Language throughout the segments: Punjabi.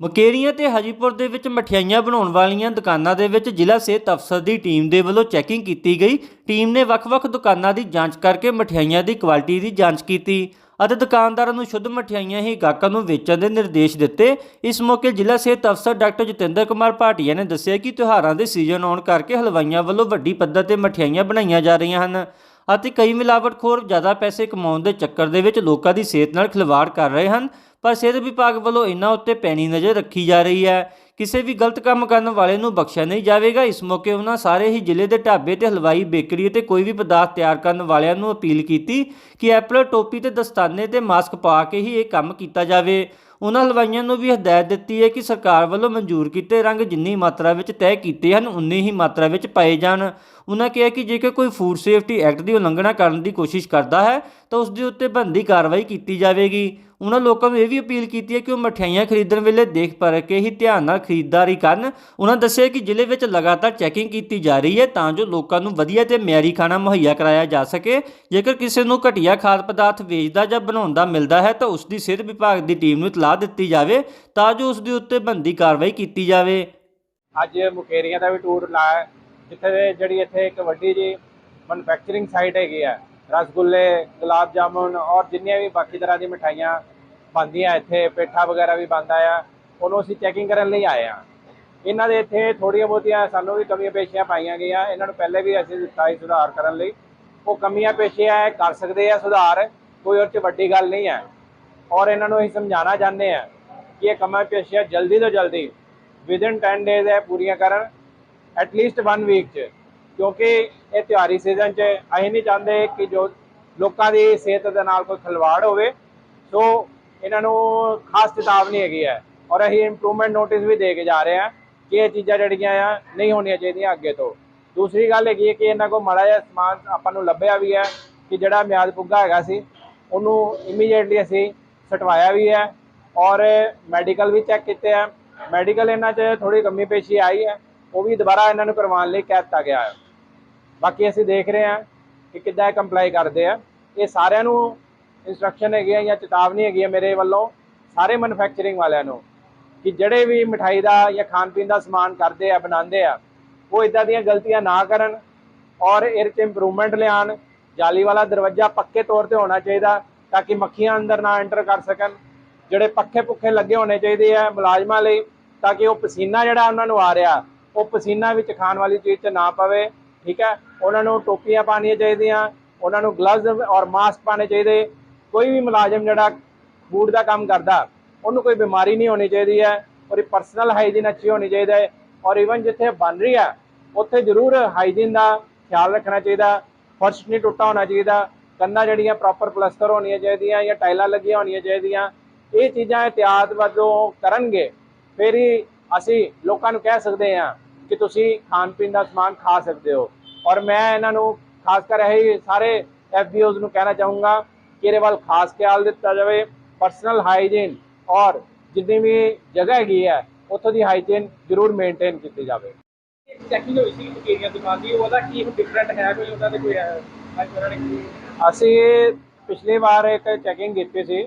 ਮੁਕੇਰੀਆਂ ਤੇ ਹਾਜੀਪੁਰ ਦੇ ਵਿੱਚ ਮਠਿਆਈਆਂ ਬਣਾਉਣ ਵਾਲੀਆਂ ਦੁਕਾਨਾਂ ਦੇ ਵਿੱਚ ਜ਼ਿਲ੍ਹਾ ਸਿਹਤ ਅਫਸਰ ਦੀ ਟੀਮ ਦੇ ਵੱਲੋਂ ਚੈਕਿੰਗ ਕੀਤੀ ਗਈ। ਟੀਮ ਨੇ ਵੱਖ-ਵੱਖ ਦੁਕਾਨਾਂ ਦੀ ਜਾਂਚ ਕਰਕੇ ਮਠਿਆਈਆਂ ਦੀ ਕੁਆਲਿਟੀ ਦੀ ਜਾਂਚ ਕੀਤੀ ਅਤੇ ਦੁਕਾਨਦਾਰਾਂ ਨੂੰ ਸ਼ੁੱਧ ਮਠਿਆਈਆਂ ਹੀ ਗਾਹਕਾਂ ਨੂੰ ਵੇਚਣ ਦੇ ਨਿਰਦੇਸ਼ ਦਿੱਤੇ। ਇਸ ਮੌਕੇ ਜ਼ਿਲ੍ਹਾ ਸਿਹਤ ਅਫਸਰ ਡਾਕਟਰ ਜਤਿੰਦਰ ਕੁਮਾਰ ਭਾਟੀਆ ਨੇ ਦੱਸਿਆ ਕਿ ਤਿਉਹਾਰਾਂ ਦੇ ਸੀਜ਼ਨ ਆਉਣ ਕਰਕੇ ਹਲਵਾਈਆਂ ਵੱਲੋਂ ਵੱਡੀ ਪੱਧਰ ਤੇ ਮਠਿਆਈਆਂ ਬਣਾਈਆਂ ਜਾ ਰਹੀਆਂ ਹਨ। ਅਤੇ ਕਈ ਮਿਲਾਵਟਖੋਰ ਜ਼ਿਆਦਾ ਪੈਸੇ ਕਮਾਉਣ ਦੇ ਚੱਕਰ ਦੇ ਵਿੱਚ ਲੋਕਾਂ ਦੀ ਸਿਹਤ ਨਾਲ ਖਿਲਵਾੜ ਕਰ ਰਹੇ ਹਨ, ਪਰ ਸਿਹਤ ਵਿਭਾਗ ਵੱਲੋਂ ਇਹਨਾਂ ਉੱਤੇ ਪੈਣੀ ਨਜ਼ਰ ਰੱਖੀ ਜਾ ਰਹੀ ਹੈ। ਕਿਸੇ ਵੀ ਗਲਤ ਕੰਮ ਕਰਨ ਵਾਲੇ ਨੂੰ ਬਖਸ਼ਿਆ ਨਹੀਂ ਜਾਵੇਗਾ। ਇਸ ਮੌਕੇ ਉਹਨਾਂ ਸਾਰੇ ਹੀ ਜ਼ਿਲ੍ਹੇ ਦੇ ਢਾਬੇ ਤੇ ਹਲਵਾਈ ਬੇਕਰੀ ਅਤੇ ਕੋਈ ਵੀ ਪਦਾਰਥ ਤਿਆਰ ਕਰਨ ਵਾਲਿਆਂ ਨੂੰ ਅਪੀਲ ਕੀਤੀ ਕਿ ਐਪਲ ਟੋਪੀ ਤੇ ਦਸਤਾਨੇ ਤੇ ਮਾਸਕ ਪਾ ਕੇ ਹੀ ਇਹ ਕੰਮ ਕੀਤਾ ਜਾਵੇ। ਉਹਨਾਂ ਹਲਵਾਈਆਂ ਨੂੰ ਵੀ ਹਦਾਇਤ ਦਿੱਤੀ ਹੈ ਕਿ ਸਰਕਾਰ ਵੱਲੋਂ ਮਨਜ਼ੂਰ ਕੀਤੇ ਰੰਗ ਜਿੰਨੀ ਮਾਤਰਾ ਵਿੱਚ ਤੈਅ ਕੀਤੇ ਹਨ, ਉਨੀ ਹੀ ਮਾਤਰਾ ਵਿੱਚ ਪਾਏ ਜਾਣ। ਉਹਨਾਂ ਕਿਹਾ ਕਿ ਜੇਕਰ ਕੋਈ ਫੂਡ ਸੇਫਟੀ ਐਕਟ ਦੀ ਉਲੰਘਣਾ ਕਰਨ ਦੀ ਕੋਸ਼ਿਸ਼ ਕਰਦਾ ਹੈ, ਤਾਂ ਉਸ ਦੇ ਉੱਤੇ ਬਣਦੀ ਕਾਰਵਾਈ ਕੀਤੀ ਜਾਵੇਗੀ। ਉਹਨਾਂ ਲੋਕਾਂ ਨੂੰ ਇਹ ਵੀ ਅਪੀਲ ਕੀਤੀ ਹੈ ਕਿ ਉਹ ਮਠਿਆਈਆਂ ਖਰੀਦਣ ਵੇਲੇ ਦੇਖ ਪਰਖ ਕੇ ਹੀ ਧਿਆਨ ਨਾਲ ਖਰੀਦਦਾਰੀ ਕਰਨ। ਉਹਨਾਂ ਦੱਸਿਆ ਕਿ ਜ਼ਿਲ੍ਹੇ ਵਿੱਚ ਲਗਾਤਾਰ ਚੈਕਿੰਗ ਕੀਤੀ ਜਾ ਰਹੀ ਹੈ ਤਾਂ ਜੋ ਲੋਕਾਂ ਨੂੰ ਵਧੀਆ ਤੇ ਮਿਆਰੀ ਖਾਣਾ ਮੁਹੱਈਆ ਕਰਾਇਆ ਜਾ ਸਕੇ। ਜੇਕਰ ਕਿਸੇ ਨੂੰ ਘਟੀਆ ਖਾਦ ਪਦਾਰਥ ਵੇਚਦਾ ਜਾਂ ਬਣਾਉਂਦਾ ਮਿਲਦਾ ਹੈ ਤਾਂ ਉਸ ਦੀ ਸਿਹਤ ਵਿਭਾਗ ਦੀ ਟੀਮ ਨੂੰ ਇਤਲਾਹ ਦਿੱਤੀ ਜਾਵੇ ਤਾਂ ਜੋ ਉਸ ਦੇ ਉੱਤੇ ਬਣਦੀ ਕਾਰਵਾਈ ਕੀਤੀ ਜਾਵੇ। ਅੱਜ ਮੁਕੇਰੀਆਂ ਦਾ ਵੀ ਟੂਰ ਲਾਇਆ ਜਿੱਥੇ ਜਿਹੜੀ ਇੱਥੇ ਇੱਕ ਵੱਡੀ ਜੀ ਮੈਨੂਫੈਕਚਰਿੰਗ ਸਾਈਟ ਹੈਗੀ ਆ, ਰਸਗੁੱਲੇ, ਗੁਲਾਬ ਜਾਮੁਨ ਔਰ ਜਿੰਨੀਆਂ ਵੀ ਬਾਕੀ ਤਰ੍ਹਾਂ ਦੀ ਮਿਠਾਈਆਂ ਬਣਦੀਆਂ ਇੱਥੇ ਪੇਠਾ ਵਗੈਰਾ ਵੀ ਬਣਦਾ ਆ ਉਹਨੂੰ ਅਸੀਂ ਚੈਕਿੰਗ ਕਰਨ ਲਈ ਆਏ ਆ ਇਹਨਾਂ ਦੇ ਇੱਥੇ ਥੋੜੀਆਂ ਬਹੁਤੀਆਂ ਸਾਨੂੰ ਵੀ ਕਮੀਆਂ ਪੇਸ਼ੀਆਂ ਪਾਈਆਂ ਗਈਆਂ। ਇਹਨਾਂ ਨੂੰ ਪਹਿਲੇ ਵੀ ਅਸੀਂ ਦਿੱਤਾ ਸੀ ਸੁਧਾਰ ਕਰਨ ਲਈ। ਉਹ ਕਮੀਆਂ ਪੇਸ਼ੀਆਂ ਕਰ ਸਕਦੇ ਆ ਸੁਧਾਰ, ਕੋਈ ਉਹ 'ਚ ਵੱਡੀ ਗੱਲ ਨਹੀਂ ਹੈ। ਔਰ ਇਹਨਾਂ ਨੂੰ ਅਸੀਂ ਸਮਝਾਉਣਾ ਚਾਹੁੰਦੇ ਆ ਕਿ ਇਹ ਕਮੀਆਂ ਪੇਸ਼ੀਆਂ ਜਲਦੀ ਤੋਂ ਜਲਦੀ ਵਿਦਿਨ 10 ਡੇਜ਼ ਇਹ ਪੂਰੀਆਂ ਕਰਨ ਐਟਲੀਸਟ 1 ਵੀਕ ਚ। ਕਿਉਂਕਿ ਇਹ ਤਿਉਹਾਰੀ ਸੀਜ਼ਨ ਚ ਅਸੀਂ ਨਹੀਂ ਚਾਹੁੰਦੇ ਕਿ ਜੋ ਲੋਕਾਂ ਦੀ ਸਿਹਤ ਦੇ ਨਾਲ ਕੋਈ ਖਿਲਵਾੜ ਹੋਵੇ। ਸੋ ਇਹਨਾਂ ਨੂੰ ਖਾਸ ਚੇਤਾਵਨੀ ਹੈਗੀ ਹੈ। ਔਰ ਅਸੀਂ ਇੰਪਰੂਵਮੈਂਟ ਨੋਟਿਸ ਵੀ ਦੇ ਕੇ ਜਾ ਰਹੇ ਹਾਂ ਕਿ ਇਹ ਚੀਜ਼ਾਂ ਜਿਹੜੀਆਂ ਆ ਨਹੀਂ ਹੋਣੀਆਂ ਚਾਹੀਦੀਆਂ ਅੱਗੇ ਤੋਂ। ਦੂਸਰੀ ਗੱਲ ਹੈਗੀ ਹੈ ਕਿ ਇਹਨਾਂ ਕੋਲ ਮਾੜਾ ਜਿਹਾ ਸਮਾਨ ਆਪਾਂ ਨੂੰ ਲੱਭਿਆ ਵੀ ਹੈ ਕਿ ਜਿਹੜਾ ਮਿਆਦ ਪੁੱਗਾ ਹੈਗਾ ਸੀ, ਉਹਨੂੰ ਇਮੀਡੀਏਟਲੀ ਅਸੀਂ ਸਟਵਾਇਆ ਵੀ ਹੈ ਔਰ ਮੈਡੀਕਲ ਵੀ ਚੈੱਕ ਕੀਤੇ ਆ। ਮੈਡੀਕਲ ਇਹਨਾਂ 'ਚ ਥੋੜੀ ਕਮੀ ਪੇਸ਼ੀ ਆਈ ਹੈ, ਉਹ ਵੀ ਦੁਬਾਰਾ ਇਹਨਾਂ ਨੂੰ ਕਰਵਾਉਣ ਲਈ ਕਹਿ ਦਿੱਤਾ ਗਿਆ ਹੈ। ਬਾਕੀ ਅਸੀਂ ਦੇਖ ਰਹੇ ਹਾਂ ਕਿ ਕਿੱਦਾਂ ਇਹ ਕੰਪਲਾਈ ਕਰਦੇ ਆ। ਇਹ ਸਾਰਿਆਂ ਨੂੰ ਇਨਸਟਰਕਸ਼ਨ ਹੈਗੀ ਆ ਜਾਂ ਚੇਤਾਵਨੀ ਹੈਗੀ ਆ ਮੇਰੇ ਵੱਲੋਂ ਸਾਰੇ ਮੈਨੂਫੈਕਚਰਿੰਗ ਵਾਲਿਆਂ ਨੂੰ ਕਿ ਜਿਹੜੇ ਵੀ ਮਠਾਈ ਦਾ ਜਾਂ ਖਾਣ ਪੀਣ ਦਾ ਸਮਾਨ ਕਰਦੇ ਆ, ਬਣਾਉਂਦੇ ਆ, ਉਹ ਇਦਾਂ ਦੀਆਂ ਗਲਤੀਆਂ ਨਾ ਕਰਨ ਔਰ ਇਹਦੇ 'ਚ ਇੰਪਰੂਵਮੈਂਟ ਲਿਆਉਣ। ਜਾਲੀ ਵਾਲਾ ਦਰਵਾਜ਼ਾ ਪੱਕੇ ਤੌਰ ਤੇ ਹੋਣਾ ਚਾਹੀਦਾ ਤਾਂ ਕਿ ਮੱਖੀਆਂ ਅੰਦਰ ਨਾ ਐਂਟਰ ਕਰ ਸਕਣ। ਜਿਹੜੇ ਪੱਖੇ ਪੁੱਖੇ ਲੱਗੇ ਹੋਣੇ ਚਾਹੀਦੇ ਆ ਮੁਲਾਜ਼ਮਾਂ ਲਈ ਤਾਂ ਕਿ ਉਹ ਪਸੀਨਾ ਜਿਹੜਾ ਉਹਨਾਂ ਨੂੰ ਆ ਰਿਹਾ, ਉਹ ਪਸੀਨਾ ਵਿੱਚ ਖਾਣ ਵਾਲੀ ਚੀਜ਼ 'ਚ ਨਾ ਪਵੇ, ਠੀਕ ਹੈ? ਉਹਨਾਂ ਨੂੰ ਟੋਪੀਆਂ ਪਾਉਣੀਆਂ ਚਾਹੀਦੀਆਂ, ਉਹਨਾਂ ਨੂੰ ਗਲਵਜ਼ ਔਰ ਮਾਸਕ ਪਾਣੇ ਚਾਹੀਦੇ ਕੋਈ ਵੀ ਮੁਲਾਜ਼ਮ ਜਿਹੜਾ ਫੂਡ ਦਾ ਕੰਮ ਕਰਦਾ, ਉਹਨੂੰ ਕੋਈ ਬਿਮਾਰੀ ਨਹੀਂ ਹੋਣੀ ਚਾਹੀਦੀ ਹੈ ਔਰ ਪਰਸਨਲ ਹਾਈਜੀਨ ਅੱਛੀ ਹੋਣੀ ਚਾਹੀਦਾ ਹੈ ਔਰ ਇਵਨ ਜਿੱਥੇ ਬਣ ਰਹੀ ਹੈ, ਉੱਥੇ ਜ਼ਰੂਰ ਹਾਈਜੀਨ ਦਾ ਖਿਆਲ ਰੱਖਣਾ ਚਾਹੀਦਾ, ਫਰਸ਼ ਨਹੀਂ ਟੁੱਟਾ ਹੋਣਾ ਚਾਹੀਦਾ, ਕੰਨਾਂ ਜਿਹੜੀਆਂ ਪ੍ਰੋਪਰ ਪਲਸਟਰ ਹੋਣੀਆਂ ਚਾਹੀਦੀਆਂ ਜਾਂ ਟਾਈਲਾਂ ਲੱਗੀਆਂ ਹੋਣੀਆਂ ਚਾਹੀਦੀਆਂ, ਇਹ ਚੀਜ਼ਾਂ ਇhtiyat ਵਜੋਂ ਕਰਨਗੇ, ਫਿਰ ਹੀ ਅਸੀਂ ਲੋਕਾਂ ਨੂੰ ਕਹਿ ਸਕਦੇ ਹਾਂ ਕਿ ਤੁਸੀਂ ਖਾਣ ਪੀਣ ਦਾ ਸਮਾਨ ਖਾ ਸਕਦੇ ਹੋ, ਔਰ ਮੈਂ ਇਹਨਾਂ ਨੂੰ ਖਾਸ ਕਰ ਇਹ ਸਾਰੇ ਐਫਬੀਓਜ਼ ਨੂੰ ਕਹਿਣਾ ਚਾਹੂੰਗਾ ਇਹਦੇ ਵੱਲ ਖਾਸ ਖਿਆਲ ਦਿੱਤਾ ਜਾਵੇ ਪਰਸਨਲ ਹਾਈਜੀਨ ਔਰ ਜਿੰਨੀ ਵੀ ਜਗ੍ਹਾ ਹੈਗੀ ਹੈ ਉੱਥੋਂ ਦੀ ਹਾਈਜੀਨ ਜ਼ਰੂਰ ਮੇਨਟੇਨ ਕੀਤੀ ਜਾਵੇ। ਚੈਕਿੰਗ ਹੋਈ ਸੀ ਮੁਕੇਰੀਆਂ ਦੁਕਾਨ ਦੀ ਉਹਦਾ ਕੀ ਡਿਫਰੈਂਟ ਹੈ ਕੋਈ ਉਹਦਾ ਤੇ ਕੋਈ ਅਸੀਂ ਪਿਛਲੀ ਵਾਰ ਇੱਕ ਚੈਕਿੰਗ ਕੀਤੀ ਸੀ।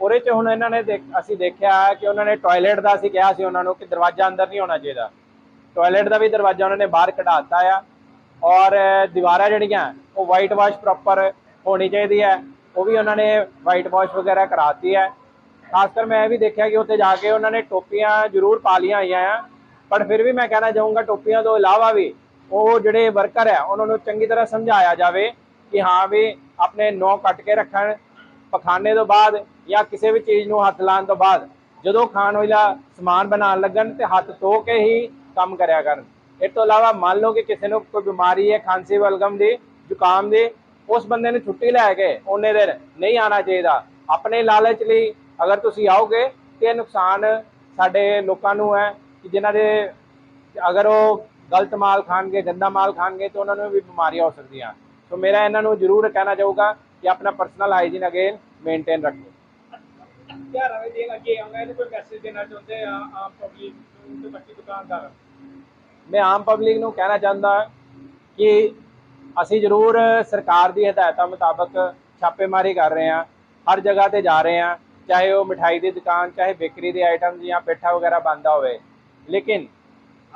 ਉਹਦੇ ਚ ਹੁਣ ਇਹਨਾਂ ਨੇ ਅਸੀਂ ਦੇਖਿਆ ਕਿ ਉਹਨਾਂ ਨੇ ਟਾਇਲਟ ਦਾ ਅਸੀਂ ਕਿਹਾ ਸੀ ਉਹਨਾਂ ਨੂੰ ਕਿ ਦਰਵਾਜ਼ਾ ਅੰਦਰ ਨਹੀਂ ਹੋਣਾ ਚਾਹੀਦਾ। ਟਾਇਲਟ ਦਾ ਵੀ ਦਰਵਾਜ਼ਾ ਉਹਨਾਂ ਨੇ ਬਾਹਰ ਕਢਾ ਦਿੱਤਾ ਆ। ਔਰ ਦੀਵਾਰਾਂ ਜਿਹੜੀਆਂ ਉਹ ਵਾਈਟ ਵਾਸ਼ ਪ੍ਰੋਪਰ ਹੋਣੀ ਚਾਹੀਦੀ ਹੈ। ਉਹ ਵੀ ਉਹਨਾਂ ਨੇ ਵਾਈਟ ਵਾਸ਼ ਵਗੈਰਾ ਕਰਾਤੀ ਹੈ। ਖਾਸ ਕਰ ਮੈਂ ਇਹ ਵੀ ਦੇਖਿਆ ਕਿ ਉੱਥੇ ਜਾ ਕੇ ਉਹਨਾਂ ਨੇ ਟੋਪੀਆਂ ਜ਼ਰੂਰ ਪਾ ਲਈਆਂ ਹੋਈਆਂ ਆ। ਪਰ ਫਿਰ ਵੀ ਮੈਂ ਕਹਿਣਾ ਚਾਹੂੰਗਾ ਟੋਪੀਆਂ ਤੋਂ ਇਲਾਵਾ ਵੀ ਉਹ ਜਿਹੜੇ ਵਰਕਰ ਹੈ, ਉਹਨਾਂ ਨੂੰ ਚੰਗੀ ਤਰ੍ਹਾਂ ਸਮਝਾਇਆ ਜਾਵੇ ਕਿ ਹਾਂ ਵੀ ਆਪਣੇ ਨੌ ਕੱਟ ਕੇ ਰੱਖਣ, ਪਖਾਨੇ ਤੋਂ ਬਾਅਦ ਜਾਂ ਕਿਸੇ ਵੀ ਚੀਜ਼ ਨੂੰ ਹੱਥ ਲਾਉਣ ਤੋਂ ਬਾਅਦ ਜਦੋਂ ਖਾਣ ਵਾਲਾ ਸਮਾਨ ਬਣਾਉਣ ਲੱਗਣ ਤੇ ਹੱਥ ਧੋ ਕੇ ਹੀ ਕੰਮ ਕਰਿਆ ਕਰਨ। ਇਸ ਤੋਂ ਇਲਾਵਾ ਮੰਨ ਲਓ ਕਿ ਕਿਸੇ ਨੂੰ ਕੋਈ ਬਿਮਾਰੀ ਹੈ, ਖਾਂਸੀ ਬਲਗਮ ਦੀ, ਜ਼ੁਕਾਮ ਦੀ ਉਸ ਬੰਦੇ ਨੂੰ ਛੁੱਟੀ ਲੈ ਕੇ ਉਹਨੇ ਦਿਨ ਨਹੀਂ ਆਣਾ ਚਾਹੀਦਾ। ਆਪਣੇ ਲਾਲਚ ਲਈ ਅਗਰ ਤੁਸੀਂ ਆਓਗੇ ਤੇ ਨੁਕਸਾਨ ਸਾਡੇ ਲੋਕਾਂ ਨੂੰ ਹੈ ਕਿ ਜਿਨ੍ਹਾਂ ਦੇ ਅਗਰ ਉਹ ਗਲਤ ਮਾਲ ਖਾਣਗੇ ਗੰਦਾ ਮਾਲ ਖਾਣਗੇ ਤਾਂ ਉਹਨਾਂ ਨੂੰ ਵੀ ਬਿਮਾਰੀਆਂ ਹੋ ਸਕਦੀਆਂ। ਸੋ ਮੇਰਾ ਇਹਨਾਂ ਨੂੰ ਜ਼ਰੂਰ ਕਹਿਣਾ ਚਾਹੂਗਾ ਕਿ ਆਪਣਾ ਪਰਸਨਲ ਹਾਈਜੀਨ ਅਗੇਨ ਮੇਨਟੇਨ ਰੱਖੋ। ਕਿਆ ਰਵੇ ਦੇ ਅੱਗੇ ਆਉਂਗਾ ਇਹਨੂੰ ਕੋਈ ਮੈਸੇਜ ਦੇਣਾ ਚਾਹੁੰਦੇ ਆ ਆਮ ਪਬਲਿਕ ਨੂੰ ਤੇ ਬਾਕੀ ਦੁਕਾਨਦਾਰ ਮੈਂ ਆਮ ਪਬਲਿਕ ਨੂੰ ਕਹਿਣਾ ਚਾਹੁੰਦਾ ਕਿ ਅਸੀਂ ਜ਼ਰੂਰ ਸਰਕਾਰ ਦੀ ਹਦਾਇਤਾਂ ਮੁਤਾਬਕ ਛਾਪੇਮਾਰੀ ਕਰ ਰਹੇ ਹਾਂ, ਹਰ ਜਗ੍ਹਾ ਤੇ ਜਾ ਰਹੇ ਹਾਂ, ਚਾਹੇ ਉਹ ਮਿਠਾਈ ਦੀ ਦੁਕਾਨ, ਚਾਹੇ ਬੇਕਰੀ ਦੇ ਆਈਟਮ ਜਾਂ ਪੇਠਾ ਵਗੈਰਾ ਬਣਦਾ ਹੋਵੇ। ਲੇਕਿਨ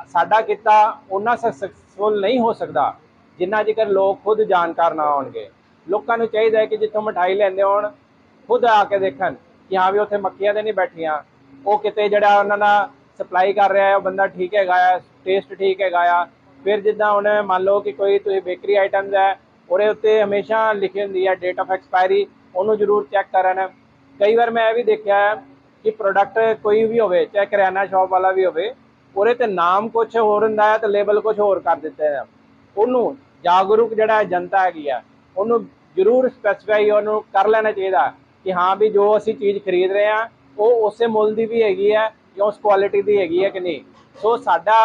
ਸਾਡਾ ਕਿੱਤਾ ਉਹਨਾਂ ਸਕਸੈਸਫੁਲ ਨਹੀਂ ਹੋ ਸਕਦਾ ਜਿੰਨਾ ਜ਼ਿਕਰ ਲੋਕ ਖੁਦ ਜਾਣਕਾਰ ਨਾ ਹੋਣਗੇ। ਲੋਕਾਂ ਨੂੰ ਚਾਹੀਦਾ ਹੈ ਕਿ ਜਿੱਥੋਂ ਮਠਾਈ ਲੈਂਦੇ ਹੋਣ, ਖੁਦ ਆ ਕੇ ਦੇਖਣ ਕਿ ਹਾਂ ਵੀ ਉੱਥੇ ਮੱਖੀਆਂ ਤੇ ਨਹੀਂ ਬੈਠੀਆਂ। ਉਹ ਕਿਤੇ ਜਿਹੜਾ ਉਹਨਾਂ ਦਾ ਸਪਲਾਈ ਕਰ ਰਿਹਾ ਹੈ, ਉਹ ਬੰਦਾ ਠੀਕ ਹੈਗਾ ਆ ਟੇਸਟ ਠੀਕ ਹੈਗਾ ਆ ਫਿਰ ਜਿੱਦਾਂ ਹੁਣ ਮੰਨ ਲਓ ਕਿ ਕੋਈ ਤੁਸੀਂ ਬੇਕਰੀ ਆਈਟਮਸ ਹੈ, ਉਹਦੇ ਉੱਤੇ ਹਮੇਸ਼ਾ ਲਿਖੀ ਹੁੰਦੀ ਹੈ ਡੇਟ ਆਫ ਐਕਸਪਾਇਰੀ ਉਹਨੂੰ ਜ਼ਰੂਰ ਚੈੱਕ ਕਰਨ। ਕਈ ਵਾਰ ਮੈਂ ਇਹ ਵੀ ਦੇਖਿਆ ਕਿ ਪ੍ਰੋਡਕਟ ਕੋਈ ਵੀ ਹੋਵੇ, ਚਾਹੇ ਕਰਿਆਨਾ ਸ਼ਾਪ ਵਾਲਾ ਵੀ ਹੋਵੇ, ਉਹਦੇ ਤੇ ਨਾਮ ਕੁਝ ਹੋਰ ਹੁੰਦਾ ਹੈ ਤੇ ਲੇਬਲ ਕੁਝ ਹੋਰ ਕਰ ਦਿੱਤੇ ਹੈ ਉਹਨੂੰ ਜਾਗਰੂਕ ਜਿਹੜਾ ਜਨਤਾ ਹੈਗੀ ਆ, ਉਹਨੂੰ ਜ਼ਰੂਰ ਸਪੈਸੀਫਾਈ ਉਹਨੂੰ ਕਰ ਲੈਣਾ ਚਾਹੀਦਾ ਕਿ ਹਾਂ ਵੀ ਜੋ ਅਸੀਂ ਚੀਜ਼ ਖਰੀਦ ਰਹੇ ਆ, ਉਹ ਉਸੇ ਮੁੱਲ ਦੀ ਵੀ ਹੈਗੀ ਹੈ ਜਾਂ ਉਸ ਕੁਆਲਿਟੀ ਦੀ ਹੈਗੀ ਹੈ ਕਿ ਨਹੀਂ। ਸੋ ਸਾਡਾ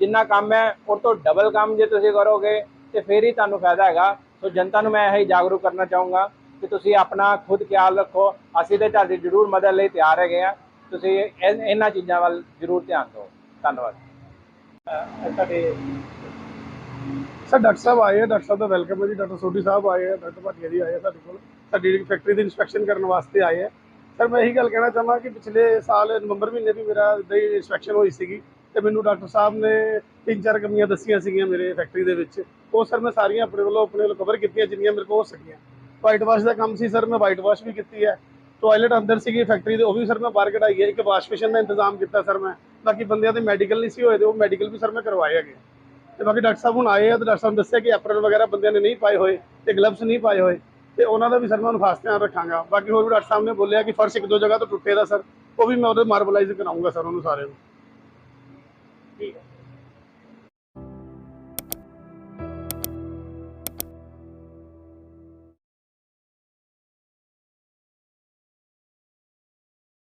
ਜਿੰਨਾ ਕੰਮ ਹੈ, ਉਹ ਤੋਂ ਡਬਲ ਕੰਮ ਜੇ ਤੁਸੀਂ ਕਰੋਗੇ, ਤੇ ਫਿਰ ਹੀ ਤੁਹਾਨੂੰ ਫਾਇਦਾ ਹੈਗਾ। ਸੋ ਜਨਤਾ ਨੂੰ ਮੈਂ ਇਹ ਜਾਗਰੂਕ ਕਰਨਾ ਚਾਹੂੰਗਾ ਕਿ ਤੁਸੀਂ ਆਪਣਾ ਖੁਦ ਖਿਆਲ ਰੱਖੋ। ਅਸੀਂ ਤੇ ਤੁਹਾਡੀ ਜ਼ਰੂਰ ਮਦਦ ਲਈ ਤਿਆਰ ਹੈਗੇ ਆ। ਤੁਸੀਂ ਇਹਨਾਂ ਚੀਜ਼ਾਂ ਵੱਲ ਜ਼ਰੂਰ ਧਿਆਨ ਦਿਓ। ਧੰਨਵਾਦ। ਤੁਹਾਡੇ ਸਰ, ਡਾਕਟਰ ਸਾਹਿਬ ਆਏ ਆ, ਡਾਕਟਰ ਸਾਹਿਬ ਦਾ ਵੈਲਕਮ ਹੈ ਜੀ। ਡਾਕਟਰ ਸੋਢੀ ਸਾਹਿਬ ਆਏ ਆ, ਡਾਕਟਰ ਭਾਟੀਆ ਜੀ ਆਏ ਆ ਸਾਡੇ ਕੋਲ। ਸਾਡੀ ਫੈਕਟਰੀ ਦੀ ਇਨਸਪੈਕਸ਼ਨ ਕਰਨ ਵਾਸਤੇ ਆਏ ਆ। ਸਰ, ਮੈਂ ਇਹੀ ਗੱਲ ਕਹਿਣਾ ਚਾਹਾਂ ਕਿ ਪਿਛਲੇ ਸਾਲ ਨਵੰਬਰ ਮਹੀਨੇ ਵੀ ਮੇਰਾ ਇੱਦਾਂ ਹੀ ਇਨਸਪੈਕਸ਼ਨ ਹੋਈ ਸੀਗੀ। ਤੇ ਮੈਨੂੰ ਡਾਕਟਰ ਸਾਹਿਬ ਨੇ ਤਿੰਨ ਚਾਰ ਕਮੀਆਂ ਦੱਸੀਆਂ ਸੀਗੀਆਂ ਮੇਰੇ ਫੈਕਟਰੀ ਦੇ ਵਿੱਚ। ਉਹ ਸਰ ਮੈਂ ਸਾਰੀਆਂ ਆਪਣੇ ਵੱਲੋਂ ਆਪਣੇ ਵੱਲੋਂ ਕਵਰ ਕੀਤੀਆਂ ਜਿੰਨੀਆਂ ਮੇਰੇ ਕੋਲ ਹੋ ਸਕੀਆਂ। ਵਾਈਟ ਵਾਸ਼ ਦਾ ਕੰਮ ਸੀ ਸਰ ਮੈਂ ਵਾਈਟ ਵਾਸ਼ ਵੀ ਕੀਤੀ ਹੈ। ਟਾਇਲਟ ਅੰਦਰ ਸੀਗੀ ਫੈਕਟਰੀ ਦੇ, ਉਹ ਵੀ ਸਰ ਮੈਂ ਬਾਹਰ ਕਢਾਈ ਹੈ। ਇੱਕ ਵਾਸ਼ ਮਸ਼ੀਨ ਦਾ ਇੰਤਜ਼ਾਮ ਕੀਤਾ ਸਰ ਮੈਂ। ਬਾਕੀ ਬੰਦਿਆਂ ਦੇ ਮੈਡੀਕਲ ਨਹੀਂ ਸੀ ਹੋਏ ਤੇ ਉਹ ਮੈਡੀਕਲ ਵੀ ਸਰ ਮੈਂ ਕਰਵਾਏ ਹੈਗੇ। ਤੇ ਬਾਕੀ ਡਾਕਟਰ ਸਾਹਿਬ ਹੁਣ ਆਏ ਆ ਤੇ ਡਾਕਟਰ ਸਾਹਿਬ ਨੇ ਦੱਸਿਆ ਕਿ ਐਪਰਨ ਵਗੈਰਾ ਬੰਦਿਆਂ ਨੇ ਨਹੀਂ ਪਾਏ ਹੋਏ ਤੇ ਗਲਵਸ ਨਹੀਂ ਪਾਏ ਹੋਏ। ਤੇ ਉਹਨਾਂ ਦਾ ਵੀ ਸਰ ਮੈਂ ਹੁਣ ਖਾਸ ਧਿਆਨ ਰੱਖਾਂਗਾ। ਬਾਕੀ ਹੋਰ ਵੀ ਡਾਕਟਰ ਸਾਹਿਬ ਨੇ ਬੋਲਿਆ ਕਿ ਫਰਸ਼ ਇੱਕ ਦੋ ਜਗ੍ਹਾ ਤੋਂ ਟੁੱਟੇ ਦਾ ਸਰ ਉਹ ਵੀ ਮੈਂ ਉਹਦੇ ਮਾਰਬਲਾਈਜ਼ ਕਰਾਉਂਗਾ ਸਰ ਉਹਨੂੰ ਸਾਰੇ ਨੂੰ। ਠੀਕ ਹੈ